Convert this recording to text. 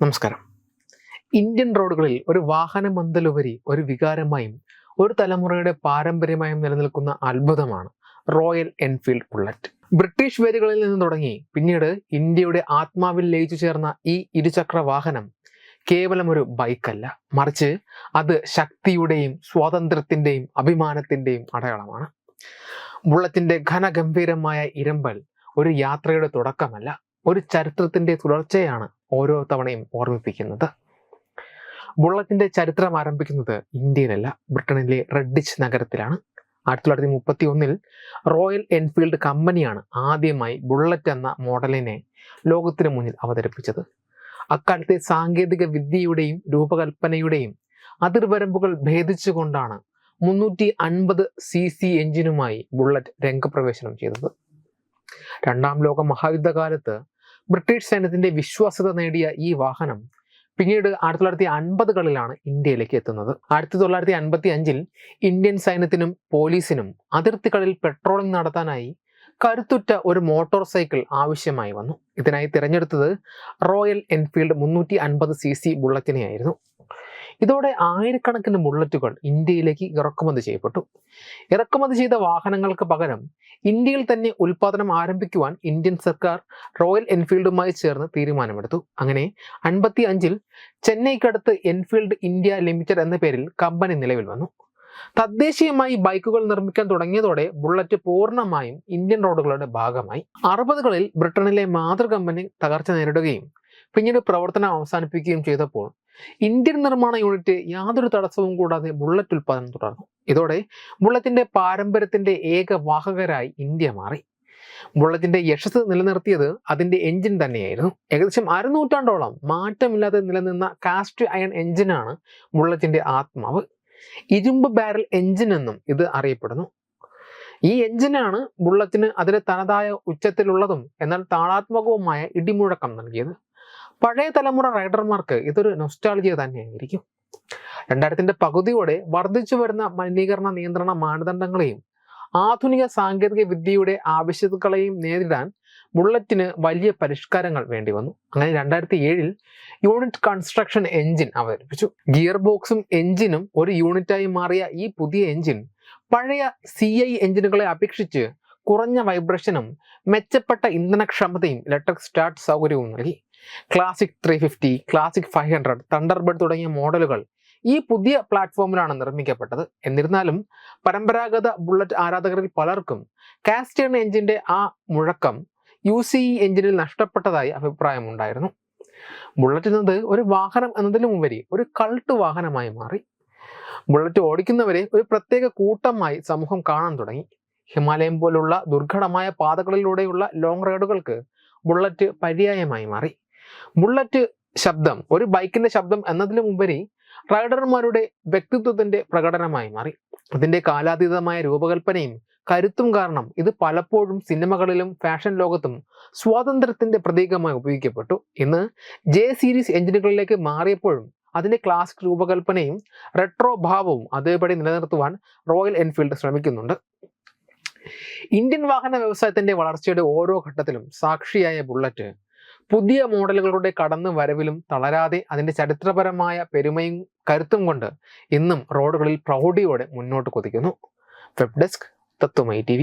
നമസ്കാരം. ഇന്ത്യൻ റോഡുകളിൽ ഒരു വാഹനമന്തലുപരി ഒരു വികാരമായും ഒരു തലമുറയുടെ പാരമ്പര്യമായും നിലനിൽക്കുന്ന അത്ഭുതമാണ് റോയൽ എൻഫീൽഡ് ബുള്ളറ്റ്. ബ്രിട്ടീഷ് വേരുകളിൽ നിന്ന് തുടങ്ങി പിന്നീട് ഇന്ത്യയുടെ ആത്മാവിൽ ലയിച്ചു ചേർന്ന ഈ ഇരുചക്ര വാഹനം കേവലം ഒരു ബൈക്കല്ല. മറിച്ച് അത് ശക്തിയുടെയും സ്വാതന്ത്ര്യത്തിന്റെയും അഭിമാനത്തിന്റെയും അടയാളമാണ്. ബുള്ളറ്റിന്റെ ഘനഗംഭീരമായ ഇരമ്പൽ ഒരു യാത്രയുടെ തുടക്കമല്ല ഒരു ചരിത്രത്തിന്റെ തുടർച്ചയാണ് ഓരോ തവണയും ഓർമ്മിപ്പിക്കുന്നത്. ബുള്ളറ്റിന്റെ ചരിത്രം ആരംഭിക്കുന്നത് ഇന്ത്യയിലല്ല ബ്രിട്ടനിലെ റെഡിച്ച് നഗരത്തിലാണ്. ആയിരത്തി തൊള്ളായിരത്തി മുപ്പത്തി ഒന്നിൽ റോയൽ എൻഫീൽഡ് കമ്പനിയാണ് ആദ്യമായി ബുള്ളറ്റ് എന്ന മോഡലിനെ ലോകത്തിന് മുന്നിൽ അവതരിപ്പിച്ചത്. അക്കാലത്തെ സാങ്കേതിക വിദ്യയുടെയും രൂപകൽപ്പനയുടെയും അതിർവരമ്പുകൾ ഭേദിച്ചുകൊണ്ടാണ് മുന്നൂറ്റി അൻപത് സി സി എഞ്ചിനുമായി ബുള്ളറ്റ് രംഗപ്രവേശനം ചെയ്തത്. രണ്ടാം ലോക മഹായുദ്ധകാലത്ത് ബ്രിട്ടീഷ് സൈന്യത്തിന്റെ വിശ്വാസ്യത നേടിയ ഈ വാഹനം പിന്നീട് ആയിരത്തി തൊള്ളായിരത്തി അൻപതുകളിലാണ് ഇന്ത്യയിലേക്ക് എത്തുന്നത്. ആയിരത്തി തൊള്ളായിരത്തി അൻപത്തി അഞ്ചിൽ ഇന്ത്യൻ സൈന്യത്തിനും പോലീസിനും അതിർത്തികളിൽ പെട്രോളിംഗ് നടത്താനായി കരുത്തുറ്റ ഒരു മോട്ടോർ സൈക്കിൾ ആവശ്യമായി വന്നു. ഇതിനായി തിരഞ്ഞെടുത്തത് റോയൽ എൻഫീൽഡ് മുന്നൂറ്റി അൻപത് സി സി ബുള്ളറ്റിനെയായിരുന്നു ഇതോടെ ആയിരക്കണക്കിന് ബുള്ളറ്റുകൾ ഇന്ത്യയിലേക്ക് ഇറക്കുമതി ചെയ്യപ്പെട്ടു. ഇറക്കുമതി ചെയ്ത വാഹനങ്ങൾക്ക് പകരം ഇന്ത്യയിൽ തന്നെ ഉൽപാദനം ആരംഭിക്കുവാൻ ഇന്ത്യൻ സർക്കാർ റോയൽ എൻഫീൽഡുമായി ചേർന്ന് തീരുമാനമെടുത്തു. അങ്ങനെ അൻപത്തി അഞ്ചിൽ ചെന്നൈക്കടുത്ത് എൻഫീൽഡ് ഇന്ത്യ ലിമിറ്റഡ് എന്ന പേരിൽ കമ്പനി നിലവിൽ വന്നു. തദ്ദേശീയമായി ബൈക്കുകൾ നിർമ്മിക്കാൻ തുടങ്ങിയതോടെ ബുള്ളറ്റ് പൂർണമായും ഇന്ത്യൻ റോഡുകളുടെ ഭാഗമായി. അറുപതുകളിൽ ബ്രിട്ടനിലെ മാതൃ കമ്പനി തകർച്ച നേരിടുകയും പിന്നീട് പ്രവർത്തനം അവസാനിപ്പിക്കുകയും ചെയ്തപ്പോൾ ഇന്ത്യൻ നിർമ്മാണ യൂണിറ്റ് യാതൊരു തടസ്സവും കൂടാതെ ബുള്ളറ്റ് ഉൽപ്പാദനം തുടർന്നു. ഇതോടെ ബുള്ളറ്റിന്റെ പാരമ്പര്യത്തിന്റെ ഏക വാഹകരായി ഇന്ത്യ മാറി. ബുള്ളറ്റിന്റെ യശസ് നിലനിർത്തിയത് അതിന്റെ എഞ്ചിൻ തന്നെയായിരുന്നു. ഏകദേശം അരനൂറ്റാണ്ടോളം മാറ്റമില്ലാതെ നിലനിന്ന കാസ്റ്റ് അയൺ എഞ്ചിനാണ് ബുള്ളറ്റിന്റെ ആത്മാവ്. ഇരുമ്പ് ബാരൽ എഞ്ചിൻ എന്നും ഇത് അറിയപ്പെടുന്നു. ഈ എഞ്ചിനാണ് ബുള്ളറ്റിന് അതിന്റെ തനതായ ഉച്ചത്തിലുള്ളതും എന്നാൽ താളാത്മകവുമായ ഇടിമുഴക്കം നൽകിയത്. പഴയ തലമുറ റൈഡർമാർക്ക് ഇതൊരു നൊസ്റ്റാളജിയ തന്നെയായിരിക്കും. രണ്ടായിരത്തിന്റെ പകുതിയോടെ വർദ്ധിച്ചു വരുന്ന മലിനീകരണ നിയന്ത്രണ മാനദണ്ഡങ്ങളെയും ആധുനിക സാങ്കേതിക വിദ്യയുടെ ആവശ്യതകളെയും നേരിടാൻ ബുള്ളറ്റിന് വലിയ പരിഷ്കാരങ്ങൾ വേണ്ടി വന്നു. അങ്ങനെ രണ്ടായിരത്തി ഏഴിൽ യൂണിറ്റ് കൺസ്ട്രക്ഷൻ എഞ്ചിൻ അവതരിപ്പിച്ചു. ഗിയർ ബോക്സും എഞ്ചിനും ഒരു യൂണിറ്റായി മാറിയ ഈ പുതിയ എഞ്ചിൻ പഴയ സി ഐ എഞ്ചിനുകളെ അപേക്ഷിച്ച് കുറഞ്ഞ വൈബ്രേഷനും മെച്ചപ്പെട്ട ഇന്ധനക്ഷമതയും ഇലക്ട്രിക് സ്റ്റാർട്ട് സൗകര്യവും നൽകി. Classic three fifty classic five hundred Thunderbird തുടങ്ങിയ മോഡലുകൾ ഈ പുതിയ പ്ലാറ്റ്ഫോമിലാണ് നിർമ്മിക്കപ്പെട്ടത്. എന്നിരുന്നാലും പരമ്പരാഗത ബുള്ളറ്റ് ആരാധകരിൽ പലർക്കും കാസ്റ്റേൺ എഞ്ചിന്റെ ആ മുഴക്കം യു സി ഇ എഞ്ചിനിൽ നഷ്ടപ്പെട്ടതായി അഭിപ്രായമുണ്ടായിരുന്നു. ബുള്ളറ്റ് എന്നത് ഒരു വാഹനം എന്നതിലും ഉപരി ഒരു കൾട്ട് വാഹനമായി മാറി. ബുള്ളറ്റ് ഓടിക്കുന്നവരെ ഒരു പ്രത്യേക കൂട്ടമായി സമൂഹം കാണാൻ തുടങ്ങി. ഹിമാലയം പോലുള്ള ദുർഘടമായ പാതകളിലൂടെയുള്ള ലോങ് റൈഡുകൾക്ക് ബുള്ളറ്റ് പര്യായമായി മാറി. ബുള്ളറ്റ് ശബ്ദം ഒരു ബൈക്കിന്റെ ശബ്ദം എന്നതിലും ഉപരി റൈഡർമാരുടെ വ്യക്തിത്വത്തിന്റെ പ്രകടനമായി മാറി. അതിന്റെ കാലാതീതമായ രൂപകൽപ്പനയും കരുത്തും കാരണം ഇത് പലപ്പോഴും സിനിമകളിലും ഫാഷൻ ലോകത്തും സ്വാതന്ത്ര്യത്തിന്റെ പ്രതീകമായി ഉപയോഗിക്കപ്പെട്ടു. ഇന്ന് ജെ സീരീസ് എഞ്ചിനുകളിലേക്ക് മാറിയപ്പോഴും അതിന്റെ ക്ലാസിക് രൂപകൽപ്പനയും റെട്രോ ഭാവവും അതേപടി നിലനിർത്തുവാൻ റോയൽ എൻഫീൽഡ് ശ്രമിക്കുന്നുണ്ട്. ഇന്ത്യൻ വാഹന വ്യവസായത്തിന്റെ വളർച്ചയുടെ ഓരോ ഘട്ടത്തിലും സാക്ഷിയായ ബുള്ളറ്റ് പുതിയ മോഡലുകളുടെ കടന്നു വരവിലും തളരാതെ അതിന്റെ ചരിത്രപരമായ പെരുമയും കരുത്തും കൊണ്ട് ഇന്നും റോഡുകളിൽ പ്രൗഢിയോടെ മുന്നോട്ട് കൊതിക്കുന്നു. Web desk Tattvamayi T